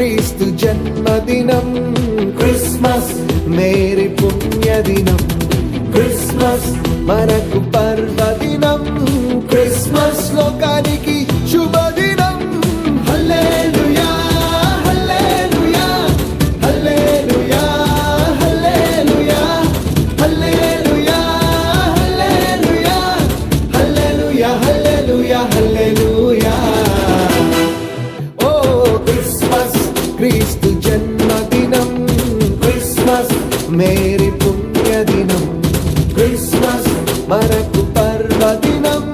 క్రీస్తు జన్మదినం. Christmas. Mary పుణ్యదినం. క్రిస్మస్. మనకు పర్వదినం. జన్మదినం క్రిస్మస్ మేరీ పుణ్యదినం క్రిస్మస్ మనకు పర్వదినం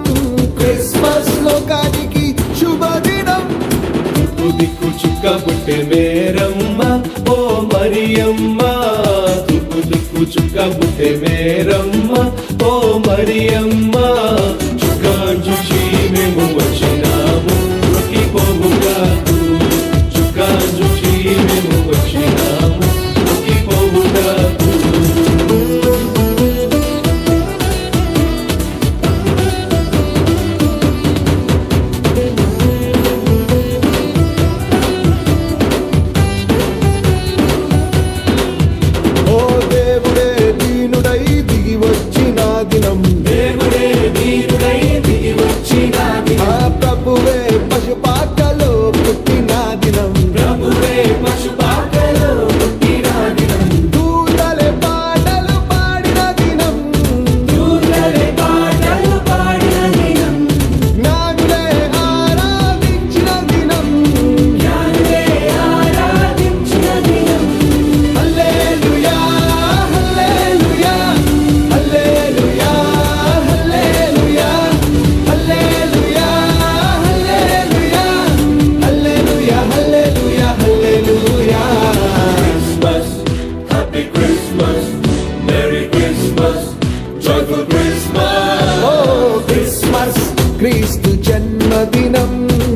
క్రిస్మస్ లోకానికి శుభదినం. దిక్కు చుక్క బుట్టే మేరమ్మ ఓ మరియమ్మ. దిక్కు దిక్కు చుక్క బుట్టే మేరమ్మ ఓ మరియమ్మ. చుక్క చూసి మేము వచ్చి you.